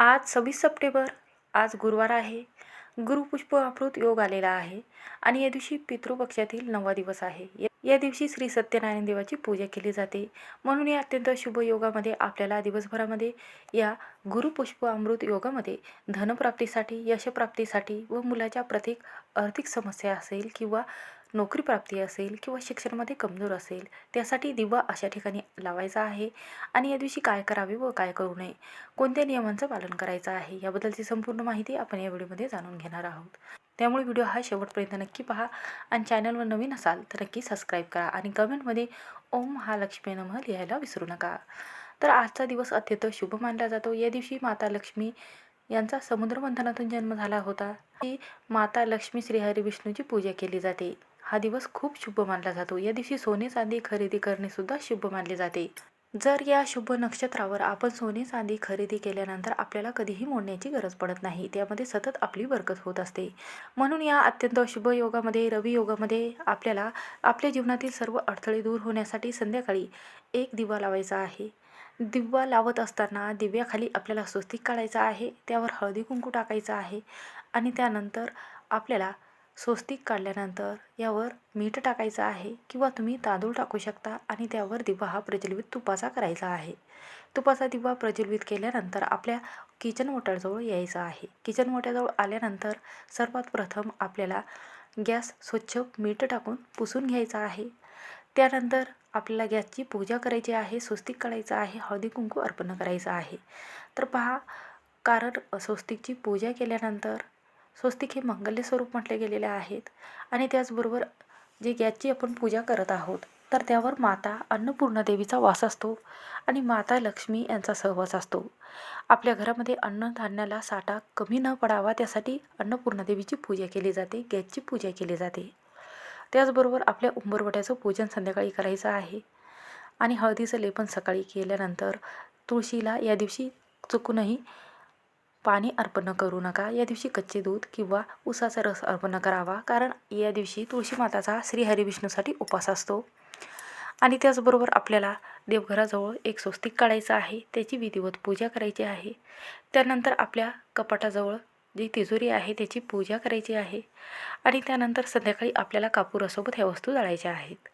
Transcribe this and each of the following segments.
आज सव्वीस सप्टेंबर आज गुरुवार आहे. गुरुपुष्प अमृत योग आलेला आहे आणि या दिवशी पितृपक्षातील नववा दिवस आहे. या- दिवशी श्री सत्यनारायण देवाची पूजा केली जाते. म्हणून या अत्यंत शुभ योगामध्ये आपल्याला दिवसभरामध्ये या गुरुपुष्प अमृत योगामध्ये धनप्राप्तीसाठी यशप्राप्तीसाठी व मुलाच्या प्रत्येक आर्थिक समस्या असेल किंवा नोकरी प्राप्ती असेल किंवा शिक्षणामध्ये कमजोर असेल त्यासाठी दिवा अशा ठिकाणी लावायचा आहे आणि या दिवशी काय करावे व काय करू नये कोणत्या नियमांचं पालन करायचं आहे याबद्दलची संपूर्ण माहिती आपण या व्हिडिओमध्ये जाणून घेणार आहोत. त्यामुळे व्हिडिओ हा शेवटपर्यंत नक्की पहा आणि चॅनलवर नवीन असाल तर नक्की सबस्क्राईब करा आणि कमेंटमध्ये ओम हा लक्ष्मी नमः लिहायला विसरू नका. तर आजचा दिवस अत्यंत शुभ मानला जातो. या दिवशी माता लक्ष्मी यांचा समुद्रमंथनातून जन्म झाला होता. ही माता लक्ष्मी श्रीहरी विष्णूची पूजा केली जाते. हा दिवस खूप शुभ मानला जातो. या दिवशी सोने चांदी खरेदी करणेसुद्धा शुभ मानले जाते. जर या शुभ नक्षत्रावर आपण सोने चांदी खरेदी केल्यानंतर आपल्याला कधीही मोडण्याची गरज पडत नाही. त्यामध्ये सतत आपली बरकत होत असते. म्हणून या अत्यंत शुभ योगामध्ये रवी योगामध्ये आपल्याला आपल्या जीवनातील सर्व अडथळे दूर होण्यासाठी संध्याकाळी एक दिवा लावायचा आहे. दिवा लावत असताना दिव्याखाली आपल्याला स्वस्तिक काढायचा आहे. त्यावर हळदी कुंकू टाकायचं आहे. आणि त्यानंतर आपल्याला स्वस्तिक काढल्यानंतर यावर मीठ टाकायचं आहे किंवा तुम्ही तांदूळ टाकू शकता आणि त्यावर दिवा हा प्रज्वलित तुपाचा करायचा आहे. तुपाचा दिवा प्रज्वलित केल्यानंतर आपल्या किचन ओट्याजवळ यायचं आहे. किचन ओट्याजवळ आल्यानंतर सर्वात प्रथम आपल्याला गॅस स्वच्छ मीठ टाकून पुसून घ्यायचा आहे. त्यानंतर आपल्याला गॅसची पूजा करायची आहे स्वस्तिक काढायचं आहे हळदी कुंकू अर्पण करायचं आहे. तर पहा कारण स्वस्तिकची पूजा केल्यानंतर स्वस्तिक हे मंगल्य स्वरूप म्हटले गेलेले आहेत. आणि त्याचबरोबर जे गॅसची आपण पूजा करत आहोत तर त्यावर माता अन्नपूर्णा देवीचा वास असतो आणि माता लक्ष्मी यांचा सहवास असतो. आपल्या घरामध्ये अन्नधान्याला साठा कमी न पडावा त्यासाठी अन्नपूर्णा देवीची पूजा केली जाते गॅसची पूजा केली जाते. त्याचबरोबर आपल्या उंबरवट्याचं पूजन संध्याकाळी करायचं आहे. आणि हळदीचं लेपन सकाळी केल्यानंतर तुळशीला या दिवशी चुकूनही पाणी अर्पण करू नका. या दिवशी कच्चे दूध किंवा उसाचा रस अर्पण करावा कारण या दिवशी तुळशी माताचा श्रीहरिविष्णूसाठी उपास असतो. आणि त्याचबरोबर आपल्याला देवघराजवळ एक स्वस्तिक काढायचं आहे त्याची विधिवत पूजा करायची आहे. त्यानंतर आपल्या कपाटाजवळ जी तिजोरी आहे त्याची पूजा करायची आहे. आणि त्यानंतर संध्याकाळी आपल्याला कापूरासोबत ह्या वस्तू जाळायच्या आहेत.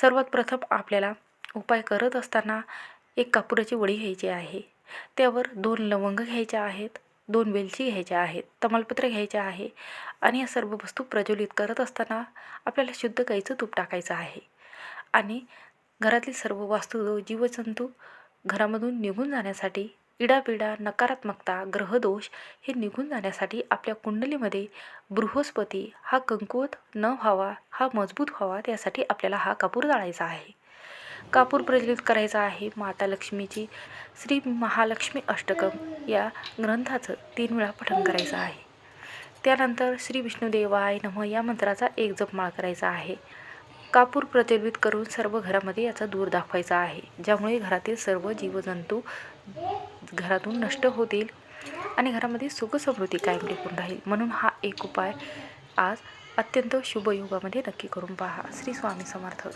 सर्वात प्रथम आपल्याला उपाय करत असताना एक कापुराची वडी घ्यायची आहे. त्यावर दोन लवंग घ्यायच्या आहेत. दोन वेलची घ्यायच्या आहेत तमालपत्र घ्यायचे आहे आणि या सर्व वस्तू प्रज्वलित करत असताना आपल्याला शुद्ध गाईचं तूप टाकायचं आहे. आणि घरातली सर्व वास्तू जीवजंतू घरामधून निघून जाण्यासाठी इडापिडा नकारात्मकता ग्रहदोष हे निघून जाण्यासाठी आपल्या कुंडलीमध्ये बृहस्पती हा कमकुवत न व्हावा हा मजबूत व्हावा त्यासाठी आपल्याला हा कापूर जाळायचा आहे. कापूर प्रज्वलित करायचा आहे माता लक्ष्मीची. श्री महालक्ष्मी अष्टकम या ग्रंथाचं तीन वेळा पठण करायचं आहे. त्यानंतर श्री विष्णुदेवाय नम या मंत्राचा एक जपमाळ करायचा आहे. कापूर प्रज्वलित करून सर्व घरामध्ये याचा दूर दाखवायचा आहे ज्यामुळे घरातील सर्व जीवजंतू घरातून नष्ट होतील आणि घरामध्ये सुखसमृद्धी कायम टिकून राहील. म्हणून हा एक उपाय आज अत्यंत शुभयोगामध्ये नक्की करून पहा. श्री स्वामी समर्थ.